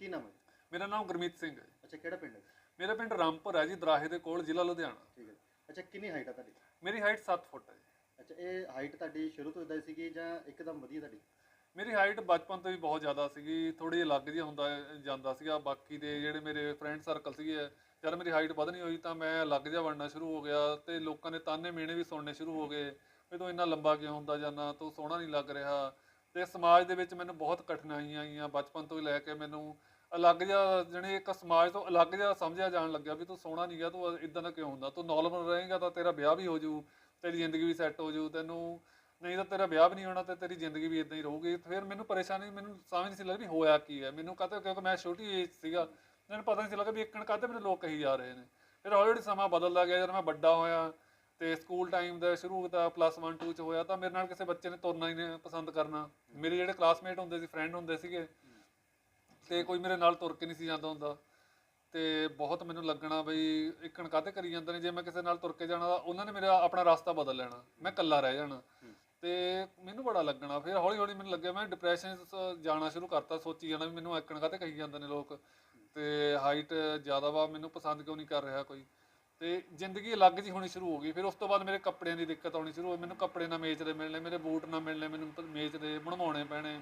ਕੀ ਨਾਮ ਹੈ? ਮੇਰਾ ਨਾਮ ਗੁਰਮੀਤ ਸਿੰਘ ਹੈ। ਅੱਛਾ ਕਿਹੜਾ ਪਿੰਡ ਹੈ? ਮੇਰਾ ਪਿੰਡ ਰਾਮਪੁਰ ਹੈ ਜੀ ਦਰਾਹੇ ਦੇ ਕੋਲ ਜ਼ਿਲ੍ਹਾ ਲੁਧਿਆਣਾ। ਠੀਕ ਹੈ। ਅੱਛਾ ਕਿੰਨੀ ਹਾਈਟ ਆ ਤੁਹਾਡੀ? ਮੇਰੀ ਹਾਈਟ 7 ਫੁੱਟ ਹੈ ਜੀ। ਅੱਛਾ ਇਹ ਹਾਈਟ ਤੁਹਾਡੀ ਸ਼ੁਰੂ ਤੋਂ ਇਦਾਂ ਸੀਗੀ ਜਾਂ ਇੱਕਦਮ ਵਧੀਆ ਤੁਹਾਡੀ? ਮੇਰੀ ਹਾਈਟ ਬਚਪਨ ਤੋਂ ਹੀ ਬਹੁਤ ਜ਼ਿਆਦਾ ਸੀਗੀ ਥੋੜੀ ਅਲੱਗ ਜਿਹਾ ਹੁੰਦਾ ਜਾਂਦਾ ਸੀਗਾ। ਬਾਕੀ ਦੇ ਜਿਹੜੇ ਮੇਰੇ ਫਰੈਂਡ ਸਰਕਲ ਸੀਗੇ ਜਦ ਮੇਰੀ ਹਾਈਟ ਵਧਣੀ ਹੋਈ ਤਾਂ ਮੈਂ ਅਲੱਗ ਜਿਹਾ ਬਣਨਾ ਸ਼ੁਰੂ ਹੋ ਗਿਆ ਤੇ ਲੋਕਾਂ ਨੇ ਤਾਨੇ ਮੇਣੇ ਵੀ ਸੁਣਨੇ ਸ਼ੁਰੂ ਹੋ ਗਏ। ਵੀ ਤੂੰ ਇੰਨਾ ਲੰਬਾ ਕਿਉਂ ਹੁੰਦਾ ਜਾਂਦਾ ਤੂੰ ਸੋਹਣਾ ਨਹੀਂ ਲੱਗ ਰਿਹਾ। ਤੇ ਸਮਾਜ ਦੇ ਵਿੱਚ ਮੈਨੂੰ ਬਹੁਤ ਕਠਿਨਾਈਆਂ ਆਈਆਂ। ਬਚਪਨ ਤੋਂ ਹੀ ਲੈ ਕੇ ਮੈਨੂੰ ਅਲੱਗ ਜਿਹਾ ਜਣੇ ਇੱਕ ਸਮਾਜ ਤੋਂ ਅਲੱਗ ਜਿਹਾ ਸਮਝਿਆ ਜਾਣ ਲੱਗਿਆ ਵੀ ਤੂੰ ਸੋਹਣਾ ਨਹੀਂ ਗਿਆ ਤੂੰ ਇਦਾਂ ਦਾ ਕਿਉਂ ਹੁੰਦਾ? ਤੂੰ ਨਾਰਮਲ ਰਹੇਗਾ ਤਾਂ ਤੇਰਾ ਵਿਆਹ ਵੀ ਹੋ ਜਾਊ, ਤੇਰੀ ਜ਼ਿੰਦਗੀ ਵੀ ਸੈੱਟ ਹੋ ਜਾਊ, ਤੈਨੂੰ ਨਹੀਂ ਤਾਂ ਤੇਰਾ ਵਿਆਹ ਵੀ ਨਹੀਂ ਹੋਣਾ ਤੇ ਤੇਰੀ ਜ਼ਿੰਦਗੀ ਵੀ ਇਦਾਂ ਹੀ ਰਹੂਗੀ। ਫਿਰ ਮੈਨੂੰ ਪਰੇਸ਼ਾਨੀ, ਮੈਨੂੰ ਸਮਝ ਨਹੀਂ ਸੀ ਲੱਗਦੀ ਵੀ ਹੋਇਆ ਕੀ ਹੈ। ਮੈਨੂੰ ਕਹਤੇ, ਕਿਉਂਕਿ ਮੈਂ ਛੋਟੀ ਏਜ ਸੀਗਾ, ਮੈਨੂੰ ਪਤਾ ਨਹੀਂ ਸੀ ਲੱਗਾ ਵੀ ਇੱਕਣ ਕਾਹਤੇ ਮੈਨੂੰ ਲੋਕ ਕਹੀ ਜਾ ਰਹੇ ਨੇ। ਫਿਰ ਹੌਲੀ ਹੌਲੀ ਸਮਾਂ ਬਦਲਦਾ ਗਿਆ, ਜਦੋਂ ਮੈਂ ਵੱਡਾ ਹੋਇਆ ਤੇ ਸਕੂਲ ਟਾਈਮ ਦਾ ਸ਼ੁਰੂ ਦਾ ਪਲੱਸ 1 2 ਚ ਹੋਇਆ ਤਾਂ ਮੇਰੇ ਨਾਲ ਕਿਸੇ ਬੱਚੇ ਨੇ ਤੁਰਨਾ ਹੀ ਨਹੀਂ ਪਸੰਦ ਕਰਨਾ। ਮੇਰੇ ਜਿਹੜੇ ਕਲਾਸਮੇਟ ਹੁੰਦੇ ਸੀ ਫਰੈਂਡ ਹੁੰਦੇ ਸੀਗੇ, ਤੇ ਕੋਈ ਮੇਰੇ ਨਾਲ ਤੁਰ ਕੇ ਨਹੀਂ ਸੀ ਜਾਂਦਾ ਹੁੰਦਾ। ਤੇ ਬਹੁਤ ਮੈਨੂੰ ਲੱਗਣਾ ਬਈ ਇੱਕਣ ਕਾਹਤੇ ਕਰੀ ਜਾਂਦੇ ਨੇ, ਜੇ ਮੈਂ ਕਿਸੇ ਨਾਲ ਤੁਰ ਕੇ ਜਾਣਾ ਉਹਨਾਂ ਨੇ ਮੇਰਾ ਆਪਣਾ ਰਸਤਾ ਬਦਲ ਲੈਣਾ, ਮੈਂ ਇਕੱਲਾ ਰਹਿ ਜਾਣਾ। ਤੇ ਮੈਨੂੰ ਬੜਾ ਲੱਗਣਾ, ਫਿਰ ਹੌਲੀ ਹੌਲੀ ਮੈਨੂੰ ਲੱਗਿਆ ਮੈਂ ਡਿਪਰੈਸ਼ਨ ਜਾਣਾ ਸ਼ੁਰੂ ਕਰਤਾ, ਸੋਚੀ ਜਾਣਾ ਵੀ ਮੈਨੂੰ ਇੱਕਣ ਕਾਹਤੇ ਕਹੀ ਜਾਂਦੇ ਨੇ ਲੋਕ। ਤੇ ਹਾਈਟ ਜ਼ਿਆਦਾ ਵਾ, ਮੈਨੂੰ ਪਸੰਦ ਕਿਉਂ ਨਹੀਂ ਕਰ ਰਿਹਾ ਕੋਈ। ਤੇ ਜ਼ਿੰਦਗੀ ਅਲੱਗ ਜੀ ਹੋਣੀ ਸ਼ੁਰੂ ਹੋ ਗਈ। ਫਿਰ ਉਸ ਤੋਂ ਬਾਅਦ ਮੇਰੇ ਕੱਪੜਿਆਂ ਦੀ ਦਿੱਕਤ ਆਉਣੀ ਸ਼ੁਰੂ ਹੋਈ। ਮੈਨੂੰ ਕੱਪੜੇ ਨਾ ਮੇਚ ਮੇਚਦੇ ਮਿਲਣੇ, ਮੇਰੇ ਬੂਟ ਨਾ ਮਿਲਣੇ, ਮੈਨੂੰ ਮੇਚ ਮੇਚਦੇ ਬਣਵਾਉਣੇ ਪੈਣੇ।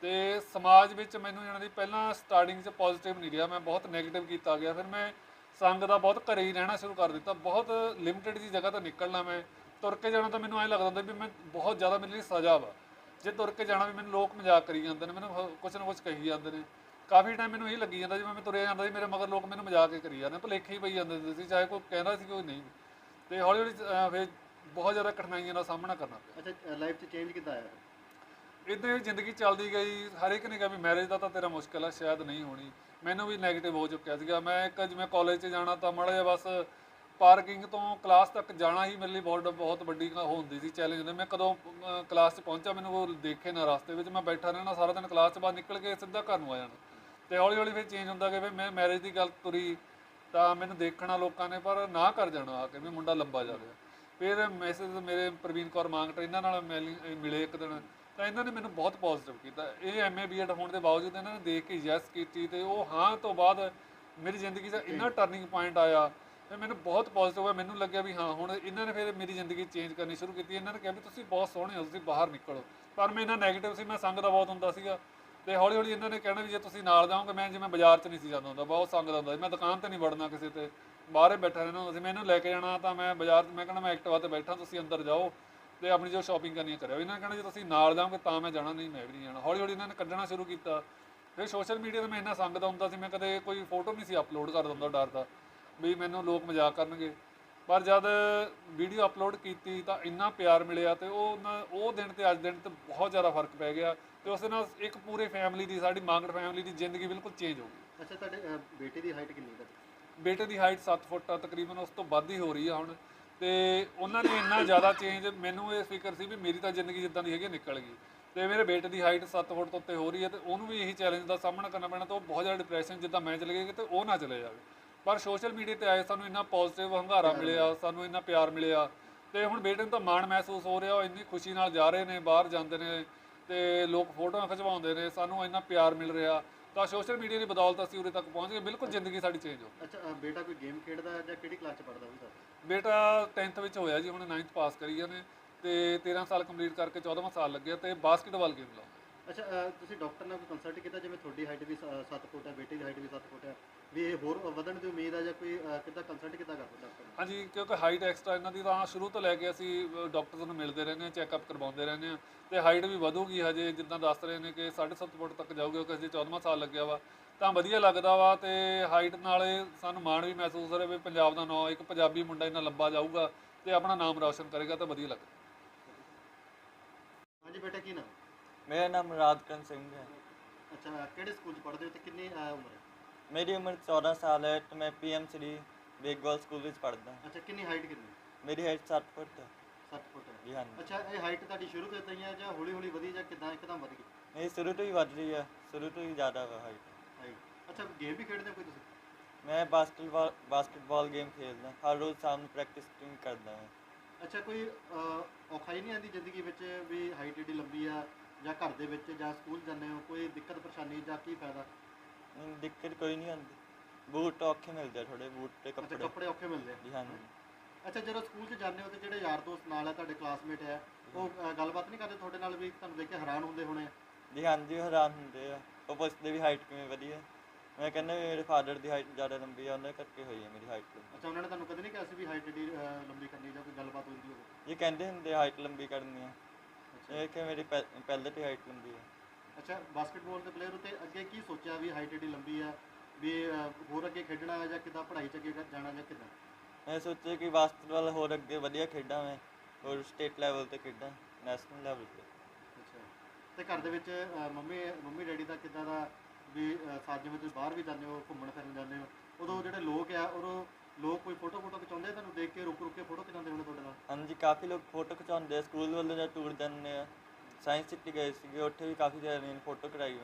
ਤੇ ਸਮਾਜ ਵਿੱਚ ਮੈਨੂੰ ਇਹਨਾਂ ਦੀ ਪਹਿਲਾਂ ਸਟਾਰਟਿੰਗ 'ਚ ਪੋਜ਼ਿਟਿਵ ਨਹੀਂ ਰਿਹਾ। ਮੈਂ ਬਹੁਤ ਨੈਗੇਟਿਵ ਕੀਤਾ ਗਿਆ। ਫਿਰ ਮੈਂ ਸੰਗ ਦਾ ਬਹੁਤ ਘਰੇ ਹੀ ਰਹਿਣਾ ਸ਼ੁਰੂ ਕਰ ਦਿੱਤਾ। ਬਹੁਤ ਲਿਮਿਟਿਡ ਜੀ ਜਗ੍ਹਾ ਤੋਂ ਨਿਕਲਣਾ ਮੈਂ। ਤੁਰ ਕੇ ਜਾਣਾ ਤਾਂ ਮੈਨੂੰ ਐਂ ਲੱਗਦਾ ਹੁੰਦਾ ਵੀ ਮੈਂ ਬਹੁਤ ਜ਼ਿਆਦਾ ਮੇਰੇ ਲਈ ਸਜ਼ਾ ਵਾ। ਜੇ ਤੁਰ ਕੇ ਜਾਣਾ ਵੀ ਮੈਨੂੰ ਲੋਕ ਮਜ਼ਾਕ ਕਰੀ ਜਾਂਦੇ ਨੇ, ਮੈਨੂੰ ਹ- ਕੁਛ ਨਾ ਕੁਛ ਕਹੀ ਜਾਂਦੇ ਨੇ। ਕਾਫੀ ਟਾਈਮ ਮੈਨੂੰ ਇਹ ਲੱਗੀ ਜਾਂਦਾ ਜਿਵੇਂ ਮੈਂ ਤੁਰਿਆ ਜਾਂਦਾ ਸੀ ਮੇਰੇ ਮਗਰ ਲੋਕ ਮੈਨੂੰ ਮਜ਼ਾਕ ਹੀ ਕਰੀ ਜਾਂਦੇ ਭੁਲੇਖੇ ਹੀ ਪਈ ਜਾਂਦੇ ਸੀ ਚਾਹੇ ਕੋਈ ਕਹਿੰਦਾ ਸੀ ਕੋਈ ਨਹੀਂ। ਤੇ ਹੌਲੀ ਹੌਲੀ ਫਿਰ ਬਹੁਤ ਜ਼ਿਆਦਾ ਕਠਿਨਾਈਆਂ ਦਾ ਸਾਹਮਣਾ ਕਰਨਾ ਪਿਆ। ਅੱਛਾ ਲਾਈਫ 'ਚ ਚੇਂਜ ਕਿੱਦਾਂ ਆਇਆ? ਇਦਾਂ ਹੀ ਜ਼ਿੰਦਗੀ ਚੱਲਦੀ ਗਈ ਹਰ ਇੱਕ ਨੇ ਕਿਹਾ ਵੀ ਮੈਰਿਜ ਦਾ ਤਾਂ ਤੇਰਾ ਮੁਸ਼ਕਲ ਆ ਸ਼ਾਇਦ ਨਹੀਂ ਹੋਣੀ। ਮੈਨੂੰ ਵੀ 네ਗੇਟਿਵ ਹੋ ਚੁੱਕਿਆ ਸੀਗਾ। ਮੈਂ ਇੱਕ ਜਿਵੇਂ ਕਾਲਜ 'ਚ ਜਾਣਾ ਤਾਂ ਮਾੜਾ ਜਿਹਾ ਬਸ ਪਾਰਕਿੰਗ ਤੋਂ ਕਲਾਸ ਤੱਕ ਜਾਣਾ ਹੀ ਮੇਰੇ ਲਈ ਬਹੁਤ ਬਹੁਤ ਵੱਡੀ ਹੁੰਦੀ ਸੀ ਚੈਲੰਜ ਹੁੰਦੇ। ਮੈਂ ਕਦੋਂ ਕਲਾਸ 'ਚ ਪਹੁੰਚਾ ਮੈਨੂੰ ਉਹ ਦੇਖੇ ਨਾ ਰਸਤੇ ਵਿੱਚ ਮੈਂ ਬੈਠਾ ਰਹਿਣਾ ਸਾਰਾ ਦਿਨ ਕਲਾਸ 'ਚ ਬਾਅਦ ਨਿਕਲ ਕੇ ਸਿੱਧਾ ਘਰ ਨੂੰ ਆ ਜਾਣਾ ਤੇ ਹੌਲੀ ਹੌਲੀ ਫਿਰ ਚੇਂਜ ਹੁੰਦਾ ਕਿ ਵੀ ਮੈਂ ਮੈਰਿਜ ਦੀ ਗੱਲ ਤੁਰੀ, ਤਾਂ ਮੈਨੂੰ ਦੇਖਣਾ ਲੋਕਾਂ ਨੇ, ਪਰ ਨਾ ਕਰ ਜਾਣਾ ਆ ਕੇ ਵੀ ਮੁੰਡਾ ਲੰਬਾ ਜਾ ਰਿਹਾ। ਫਿਰ ਮੈਸੇਜ ਮੇਰੇ ਪ੍ਰਵੀਨ ਕੌਰ ਮਾਂਗਟ ਇਹਨਾਂ ਨਾਲ ਮਿਲ- ਮਿਲੇ ਇੱਕ ਦਿਨ, ਤਾਂ ਇਹਨਾਂ ਨੇ ਮੈਨੂੰ ਬਹੁਤ ਪੋਜ਼ਿਟਿਵ ਕੀਤਾ। ਇਹ ਐਮਏ ਬੀਐਡ ਹੋਣ ਦੇ ਬਾਵਜੂਦ ਇਹਨਾਂ ਨੇ ਦੇਖ ਕੇ ਯੈਸ ਕੀਤੀ ਤੇ ਉਹ ਹਾਂ ਤੋਂ ਬਾਅਦ ਮੇਰੀ ਜ਼ਿੰਦਗੀ ਦਾ ਇੰਨਾ ਟਰਨਿੰਗ ਪੁਆਇੰਟ ਆਇਆ ਤੇ ਮੈਨੂੰ ਬਹੁਤ ਪੋਜ਼ਿਟਿਵ ਹੋਇਆ। ਮੈਨੂੰ ਲੱਗਿਆ ਵੀ ਹਾਂ, ਹੁਣ ਇਹਨਾਂ ਨੇ ਫਿਰ ਮੇਰੀ ਜ਼ਿੰਦਗੀ ਚੇਂਜ ਕਰਨੀ ਸ਼ੁਰੂ ਕੀਤੀ। ਇਹਨਾਂ ਨੇ ਕਿਹਾ ਵੀ ਤੁਸੀਂ ਬਹੁਤ ਸੋਹਣੇ ਹੋ, ਤੁਸੀਂ ਬਾਹਰ ਨਿਕਲੋ। ਪਰ ਮੈਂ ਇਹਨਾਂ 네ਗੇਟਿਵ ਸੀ, ਮੈਂ ਸੰਗ ਦਾ ਬਹੁਤ ਹੁੰਦਾ ਸੀਗਾ। ਤੇ ਹੌਲੀ ਹੌਲੀ ਇਹਨਾਂ ਨੇ ਕਹਿਣਾ ਵੀ ਜੇ ਤੁਸੀਂ ਨਾਲ ਜਾਓਗੇ, ਮੈਂ ਜਿਵੇਂ ਬਾਜ਼ਾਰ 'ਚ ਨਹੀਂ ਸੀ ਜਾਂਦਾ ਹੁੰਦਾ, ਬਹੁਤ ਸੰਗਤ ਦਾ ਹੁੰਦਾ ਸੀ। ਮੈਂ ਦੁਕਾਨ ਤੇ ਨਹੀਂ ਵੜਨਾ ਕਿਸੇ ਤੇ, ਬਾਹਰੇ ਬੈਠਾ ਰਹਿਣਾ ਹੁੰਦਾ ਸੀ। ਮੈਨੂੰ ਲੈ ਕੇ ਜਾਣਾ ਤਾਂ ਮੈਂ ਬਾਜ਼ਾਰ 'ਚ, ਮੈਂ ਕਹਿਣਾ ਮੈਂ ਐਕਟਿਵਾ ਤੇ ਬੈਠਾ, ਤੁਸੀਂ ਅੰਦਰ ਜਾਓ ਤੇ ਆਪਣੀ ਜੋ ਸ਼ਾਪਿੰਗ ਕਰਨੀ ਹੈ ਕਰਿਓ। ਇਹਨਾਂ ਨੇ ਕਹਿਣਾ ਜੇ ਤੁਸੀਂ ਨਾਲ ਜਾਓਗੇ ਤਾਂ ਮੈਂ ਜਾਣਾ, ਨਹੀਂ ਮੈਂ ਵੀ ਨਹੀਂ ਜਾਣਾ। ਹੌਲੀ ਹੌਲੀ ਇਹਨਾਂ ਨੇ ਕੱਢਣਾ ਸ਼ੁਰੂ ਕੀਤਾ। ਫਿਰ ਸੋਸ਼ਲ ਮੀਡੀਆ ਤੇ ਮੈਂ ਇੰਨਾ ਸੰਗ ਹੁੰਦਾ ਸੀ, ਮੈਂ ਕਦੇ ਕੋਈ ਫੋਟੋ ਨਹੀਂ ਸੀ ਅਪਲੋਡ ਕਰ ਦਿੰਦਾ ਡਰਦਾ ਵੀ ਮੈਨੂੰ ਲੋਕ ਮਜ਼ਾਕ ਕਰਨਗੇ। ਪਰ ਜਦ ਵੀਡੀਓ ਅਪਲੋਡ ਕੀਤੀ ਤਾਂ ਇੰਨਾ ਪਿਆਰ ਮਿਲਿਆ ਤੇ ਉਹ ਨਾ- ਉਹ ਦਿਨ ਤੇ ਅੱਜ ਦਿਨ ਤੇ ਬਹੁਤ ਜ਼ਿਆਦਾ ਫ਼ਰਕ ਪੈ ਗਿਆ ਤੇ ਉਸ ਦੇ ਨਾਲ ਇੱਕ ਪੂਰੇ ਫੈਮਿਲੀ ਦੀ ਸਾਡੀ ਮਾਂਗੜ ਫੈਮਿਲੀ ਦੀ ਜ਼ਿੰਦਗੀ ਬਿਲਕੁਲ ਚੇਂਜ ਹੋ ਗਈ। ਅੱਛਾ ਤੁਹਾਡੇ ਅਹ, ਬੇਟੇ ਦੀ ਹਾਈਟ ਕਿੰਨੀ ਹੈ? ਤੁਹਾਡੀ ਬੇਟੇ ਦੀ ਹਾਈਟ 7 ਫੁੱਟ ਆ ਤਕਰੀਬਨ ਉਸ ਤੋਂ ਵੱਧ ਹੀ ਹੋ ਰਹੀ ਆ ਹੁਣ। ਤੇ ਉਹਨਾਂ ਨੇ ਇੰਨਾ ਜ਼ਿਆਦਾ ਚੇਂਜ ਮੈਨੂੰ ਇਹ ਫਿਕਰ ਸੀ ਵੀ ਮੇਰੀ ਤਾਂ ਜ਼ਿੰਦਗੀ ਜਿੱਦਾਂ ਦੀ ਹੈਗੀ ਆ, ਨਿਕਲ ਗਈ। ਤੇ ਮੇਰੇ ਬੇਟੇ ਦੀ ਹਾਈਟ 7 ਫੁੱਟ ਤੋਂ ਉੱਤੇ ਹੋ ਰਹੀ ਹੈ ਤੇ ਉਹਨੂੰ ਵੀ ਇਹੀ ਚੈਲੰਜ ਦਾ ਸਾਹਮਣਾ ਕਰਨਾ ਪੈਣਾ ਤੇ ਉਹ ਬਹੁਤ ਜ਼ਿਆਦਾ ਡਿਪਰੈਸ਼ਨ ਜਿੱਦਾਂ ਮੈਂ ਚਲੇ ਗਿਆ ਤੇ ਉਹ ਨਾ ਚਲੇ ਜਾਵੇ। ਪਰ ਸੋਸ਼ਲ ਮੀਡੀਆ ਤੇ ਆਏ ਸਾਨੂੰ ਇੰਨਾ ਪੋਜ਼ਿਟਿਵ ਹੰਗਾਰਾ ਮਿਲਿਆ ਸਾਨੂੰ ਇੰਨਾ ਪਿਆਰ ਮਿਲਿਆ ਤੇ ਹੁਣ ਬੇਟੇ ਨੂੰ ਤਾਂ ਮਾਣ ਮਹਿਸੂਸ ਹੋ ਰਿਹਾ ਉਹ ਇੰਨੀ ਖੁਸ਼ੀ ਨਾਲ ਜਾ ਰਹੇ ਨੇ ਬਾਹਰ ਜਾਂਦੇ ਨੇ ਤੇ ਲੋਕ ਫੋਟੋਆਂ ਖਿਚਵਾਉਂਦੇ ਨੇ ਸਾਨੂੰ ਇੰਨਾ ਪਿਆਰ ਮਿਲ ਰਿਹਾ। ਤਾਂ ਸੋਸ਼ਲ ਮੀਡੀਆ ਦੀ ਬਦੌਲਤ ਅਸੀਂ ਉਰੇ ਤੱਕ ਪਹੁੰਚ ਗਏ ਬਿਲਕੁਲ ਜ਼ਿੰਦਗੀ ਸਾਡੀ ਚੇਂਜ ਹੋ ਅੱਛਾ ਬੇਟਾ ਕੋਈ ਗੇਮ ਖੇਡਦਾ ਹੈ ਜਾਂ ਕਿਹੜੀ ਕਲਾਸ 'ਚ ਪੜ੍ਹਦਾ ਵੀ ਤੁਹਾਡਾ? ਬੇਟਾ 10th ਵਿੱਚ ਹੋਇਆ ਜੀ ਹੁਣ 9th ਪਾਸ ਕਰੀ ਜਾਂਦੇ ਤੇ 13 ਸਾਲ ਕੰਪਲੀਟ ਕਰਕੇ 14ਵਾਂ ਸਾਲ ਲੱਗਿਆ ਤੇ ਬਾਸਕਟਬਾਲ ਗੇਮ ਲਾਉਂਦਾ ਅੱਛਾ ਤੁਸੀਂ ਡਾਕਟਰ ਨਾਲ ਕੋਈ ਕੰਸਲਟ ਕੀਤਾ ਜਿਵੇਂ ਤੁਹਾਡੀ ਹਾਈਟ ਵੀ 7 ਫੁੱਟ ਹੈ ਬੇਟੇ ਦੀ ਹਾਈਟ ਵੀ 7 ਫੁੱਟ ਹੈ ਵੀ ਇਹ ਹੋਰ ਵਧਣ ਦੀ ਉਮੀਦ ਹੈ ਜਾਂ ਕੋਈ ਕਿੱਦਾਂ ਕੰਸਲਟ ਕਿੱਦਾਂ ਕਰਦੇ ਡਾਕਟਰ ਨਾਲ? ਹਾਂਜੀ ਕਿਉਂਕਿ ਹਾਈਟ ਐਕਸਟਰਾ ਇਹਨਾਂ ਦੀ ਤਾਂ ਸ਼ੁਰੂ ਤੋਂ ਲੈ ਕੇ ਅਸੀਂ ਡਾਕਟਰਸ ਨੂੰ ਮਿਲਦੇ ਰਹਿੰਦੇ ਹਾਂ ਚੈੱਕਅਪ ਕਰਵਾਉਂਦੇ ਰਹਿੰਦੇ ਹਾਂ ਤੇ ਹਾਈਟ ਵੀ ਵਧੂਗੀ ਹਜੇ ਜਿੱਦਾਂ ਦੱਸ ਰਹੇ ਨੇ ਕਿ 7.5 ਫੁੱਟ ਤੱਕ ਜਾਊਗਾ ਕਿ ਹਜੇ 14ਵਾਂ ਸਾਲ ਲੱਗਿਆ ਵਾ ਤਾਂ ਵਧੀਆ ਲੱਗਦਾ ਵਾ ਤੇ ਹਾਈਟ ਨਾਲੇ ਸਾਨੂੰ ਮਾਣ ਵੀ ਮਹਿਸੂਸ ਹੋ ਰਿਹਾ ਵੀ ਪੰਜਾਬ ਦਾ ਨਾਂ ਇੱਕ ਪੰਜਾਬੀ ਮੁੰਡਾ ਇੰਨਾ ਲੰਬਾ ਜਾਊਗਾ ਤੇ ਆਪਣਾ ਨਾਮ ਰੌਸ਼ਨ ਕਰੇਗਾ ਤਾਂ ਵਧੀਆ ਲੱਗਦਾ। ਹਾਂਜੀ ਬੇਟਾ ਕੀ ਨਾਮ? ਮੇਰਾ ਨਾਮ ਰਾਜਕਰਨ ਸਿੰਘ ਹੈ। ਅੱਛਾ ਕਿਹੜੇ ਸਕੂਲ 'ਚ ਪੜ੍ਹਦੇ ਹੋ ਤੇ ਕਿੰਨੀ ਅਹ, ਉਮਰ ਹੈ? ਮੇਰੀ ਉਮਰ 14 ਸਾਲ ਹੈ ਤੇ ਮੈਂ ਪੀਐਮ ਸ੍ਰੀ ਬੇਗਵਾਲ ਸਕੂਲ ਵਿੱਚ ਪੜ੍ਹਦਾ ਹਾਂ। ਅੱਛਾ ਕਿੰਨੀ ਹਾਈਟ ਕਿੰਨੀ? ਮੇਰੀ ਹਾਈਟ 7 ਫੁੱਟ ਹੈ। 7 ਫੁੱਟ ਹੈ। ਜੀ ਹਾਂਜੀ। ਅੱਛਾ ਇਹ ਹਾਈਟ ਤੁਹਾਡੀ ਸ਼ੁਰੂ ਤੋਂ ਹੀ ਹੈ ਜਾਂ ਹੌਲੀ ਹੌਲੀ ਵਧੀ ਜਾਂ ਕਿਦਾਂ ਇੱਕਦਮ ਵਧ? ਗਈ ਇਹ ਸ਼ੁਰੂ ਤੋਂ ਹੀ ਵੱਧ ਰਹੀ ਹੈ। ਸ਼ੁਰੂ ਤੋਂ ਹੀ ਜ਼ਿਆਦਾ ਵਾ ਹਾਈਟ ਹਾਈਟ ਅੱਛਾ ਗੇਮ ਵੀ ਖੇਡਦੇ ਹੋ ਕੋਈ ਤੁਸੀਂ? ਮੈਂ ਬਾਸਕਟਬਾਲ ਬਾਸਕਟਬਾਲ ਗੇਮ ਖੇਡਦਾ ਹਰ ਰੋਜ਼ ਸ਼ਾਮ ਨੂੰ ਪ੍ਰੈਕਟਿਸ ਕਰਦਾ ਹਾਂ। ਅੱਛਾ ਕੋਈ ਅਹ, ਔਖਾਈ ਨਹੀਂ ਆਉਂਦੀ ਜ਼ਿੰਦਗੀ ਵਿੱਚ ਵੀ ਹਾਈਟ ਏਡੀ ਲੰਬੀ ਆ? ਜਾਂ ਘਰ ਦੇ ਵਿੱਚ ਜਾਂ ਸਕੂਲ ਜਾਂਦੇ ਹੋ ਕੋਈ ਦਿੱਕਤ ਪਰੇਸ਼ਾਨੀ ਜਾਂ ਕੀ ਫਾਇਦਾ? ਨਹੀਂ, ਦਿੱਕਤ ਕੋਈ ਨਹੀਂ ਆਉਂਦੀ। ਬੂਟ ਔਖੇ ਮਿਲਦੇ ਆ ਥੋੜੇ ਬੂਟ ਤੇ ਅੱਛਾ ਕੱਪੜੇ। ਕੱਪੜੇ ਔਖੇ ਮਿਲਦੇ ਆ? ਜੀ ਹਾਂਜੀ। ਅੱਛਾ ਜਦੋਂ ਸਕੂਲ 'ਚ ਜਾਂਦੇ ਹੋ ਤੇ ਜਿਹੜੇ ਯਾਰ ਦੋਸਤ ਨਾਲ ਹੈ ਤੁਹਾਡੇ ਕਲਾਸਮੇਟ ਹੈ ਉਹ ਅ, ਗੱਲਬਾਤ ਨਹੀਂ ਕਰਦੇ ਤੁਹਾਡੇ ਨਾਲ ਵੀ ਤੁਹਾਨੂੰ ਦੇਖ ਕੇ ਹੈਰਾਨ ਹੁੰਦੇ ਹੋਣੇ ਆ? ਜੀ ਹਾਂਜੀ ਹੈਰਾਨ ਹੁੰਦੇ ਆ। ਉਹ ਪੁੱਛਦੇ ਵੀ ਹਾਈਟ ਕਿਵੇਂ ਵਧੀਆ ਮੈਂ ਕਹਿੰਦਾ ਵੀ ਮੇਰੇ ਫਾਦਰ ਦੀ ਹਾਈਟ ਜ਼ਿਆਦਾ ਲੰਬੀ ਆ ਉਹਨਾਂ ਕਰਕੇ ਹੋਈ ਹੈ ਮੇਰੀ ਹਾਈਟ ਅੱਛਾ ਉਹਨਾਂ ਨੇ ਤੁਹਾਨੂੰ ਕਦੇ ਨਹੀਂ ਕਿਹਾ ਸੀ ਵੀ ਹਾਈਟ ਏਡੀ ਅ, ਲੰਬੀ ਕਰਨੀ ਜਾਂ ਕੋਈ ਗੱਲਬਾਤ ਹੁੰਦੀ ਹੋਵੇ? ਇਹ ਕਹਿੰਦੇ ਹੁੰਦੇ ਹਾਈਟ ਲੰਬੀ ਕਰਨੀ ਆ। ਇਹ ਕਿ ਮੇਰੀ ਪਹਿ- ਪਹਿਲੇ ਤੇ ਹਾਈਟ ਲੰਬੀ ਆ ਅੱਛਾ ਬਾਸਕਟਬਾਲ ਦੇ ਪਲੇਅਰ ਉਤੇ ਅੱਗੇ ਕੀ ਸੋਚਿਆ ਵੀ ਹਾਈਟ ਏਡੀ ਲੰਬੀ ਆ ਵੀ ਹੋਰ ਅੱਗੇ ਖੇਡਣਾ ਹੈ ਜਾਂ ਕਿੱਦਾਂ ਪੜ੍ਹਾਈ 'ਚ ਅੱਗੇ ਜਾਣਾ ਜਾਂ ਕਿੱਦਾਂ? ਮੈਂ ਸੋਚਿਆ ਕਿ ਬਾਸਕਟਬਾਲ ਹੋਰ ਅੱਗੇ ਵਧੀਆ ਖੇਡਾਂ ਮੈਂ ਹੋਰ ਸਟੇਟ ਲੈਵਲ ਤੇ ਖੇਡਾਂ ਨੈਸ਼ਨਲ ਲੈਵਲ ਤੇ। ਅੱਛਾ। ਤੇ ਘਰ ਦੇ ਵਿੱਚ ਮੰਮੀ ਮੰਮੀ ਡੈਡੀ ਦਾ ਕਿੱਦਾਂ ਦਾ ਵੀ ਅ, ਸਾਥ ਜਿਵੇਂ ਤੁਸੀਂ ਬਾਹਰ ਵੀ ਜਾਂਦੇ ਹੋ ਘੁੰਮਣ ਫਿਰਨ ਜਾਂਦੇ ਹੋ ਉਦੋਂ ਜਿਹੜੇ ਲੋਕ ਆ ਉਦੋਂ ਲੋਕ ਕੋਈ ਫੋਟੋ ਫੋਟੋ ਖਿਚਾਉਂਦੇ ਆ ਤੁਹਾਨੂੰ? ਦੇਖ ਕੇ ਰੁਕ ਰੁਕ ਕੇ ਫੋਟੋ ਖਿਚਾਉਂਦੇ ਹੋਣੇ ਤੁਹਾਡੇ ਨਾਲ? ਹਾਂਜੀ, ਕਾਫੀ ਲੋਕ ਫੋਟੋ ਖਿਚਾਉਂਦੇ ਆ, ਸਕੂਲ ਵੱਲੋਂ ਜਾਂ ਟੂਰ ਜਾਂਦੇ ਆ। ਸਾਇੰਸ ਸਿਟੀ ਗਏ ਸੀਗੇ, ਉੱਥੇ ਵੀ ਕਾਫੀ ਜਣੇ ਫੋਟੋ ਕਰਾਈ